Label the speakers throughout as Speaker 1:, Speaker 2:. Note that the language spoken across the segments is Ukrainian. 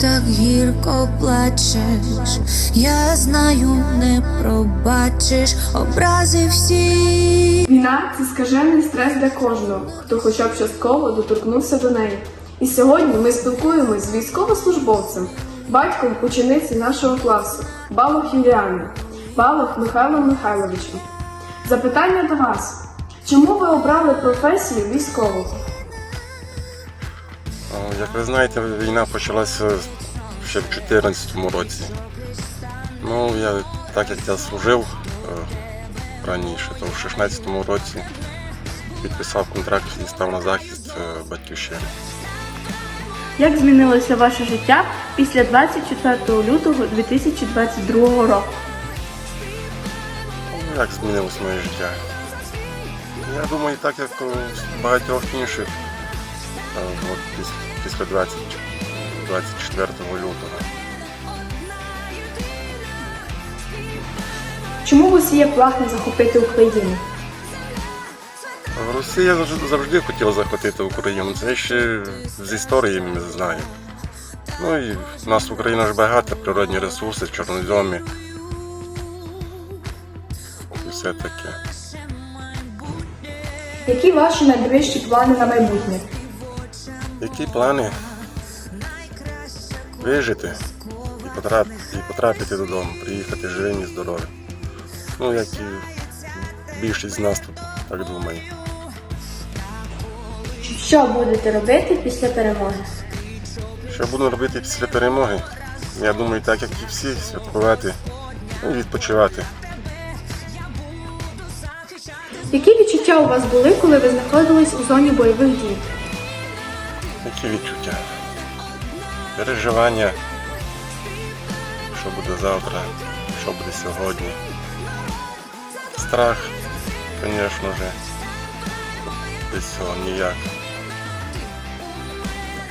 Speaker 1: так гірко плачеш, я знаю, не пробачиш образи всі.
Speaker 2: Війна це скажений стрес для кожного, хто хоча б частково доторкнувся до неї. І сьогодні ми спілкуємось з військовослужбовцем, батьком учениці нашого класу Балох Юліани, Балох Михайлом Михайловичем. Запитання до вас: чому ви обрали професію військового?
Speaker 3: О, Як ви знаєте, війна почалася ще в 2014 році. Ну, я, так як я служив е, раніше, то в 2016 році підписав контракт і став на захист е, батьківщини.
Speaker 4: Як змінилося ваше життя після 24 лютого 2022 року?
Speaker 3: Ну, як змінилось моє життя? Я думаю, так як у багатьох інших е, от після 20, 24 лютого.
Speaker 2: Чому Росія прагне захопити Україну?
Speaker 3: Росія завжди- хотіла захопити Україну. Це ще з історії ми знаємо. Ну і в нас Україна ж багата, природні ресурси, чорноземі. І все таке.
Speaker 2: Які ваші найближчі плани на майбутнє?
Speaker 3: Які плани? Вижити і потрапити, і потрапити додому, приїхати живим і здоровим. Ну, як і більшість з нас тут так думає.
Speaker 4: Що будете робити після перемоги?
Speaker 3: Що буду робити після перемоги? Я думаю, так як і всі, святкувати ну, і відпочивати.
Speaker 2: Які відчуття у вас були, коли ви знаходились у зоні бойових дій?
Speaker 3: Які відчуття? Переживання, що буде завтра, що буде сьогодні. Страх, звісно ж, без цього ніяк.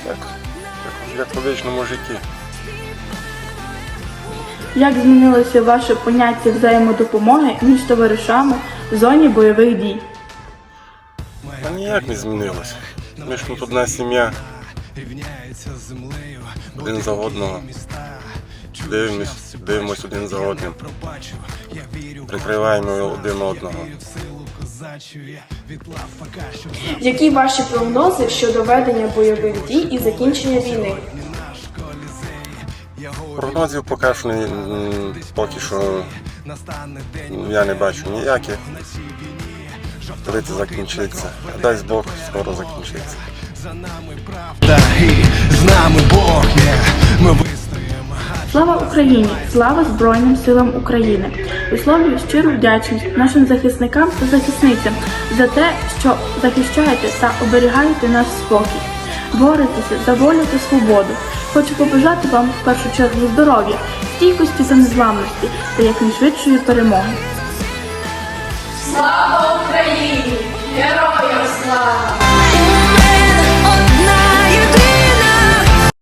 Speaker 3: Так, як, як у вічному житті.
Speaker 4: Як змінилося ваше поняття взаємодопомоги між товаришами в зоні бойових дій?
Speaker 3: А ніяк не змінилось. Ми ж тут одна сім'я. Один за одного. Дивимось, дивимось один за одним. Прикриваємо один одного.
Speaker 2: Які ваші прогнози щодо ведення бойових дій і закінчення війни?
Speaker 3: Прогнозів поки що поки що я не бачу ніяких. Коли це закінчиться. Дасть Бог, скоро закінчиться.
Speaker 5: Та і з нами Бог є, ми вистоїмо.
Speaker 4: Слава Україні! Слава Збройним силам України! Висловлюю щиру вдячність нашим захисникам та захисницям за те, що захищаєте та оберігаєте наш спокій. Боретеся за волю та свободу. Хочу побажати вам в першу чергу здоров'я, стійкості та незламності та якнайшвидшої перемоги.
Speaker 6: Слава Україні!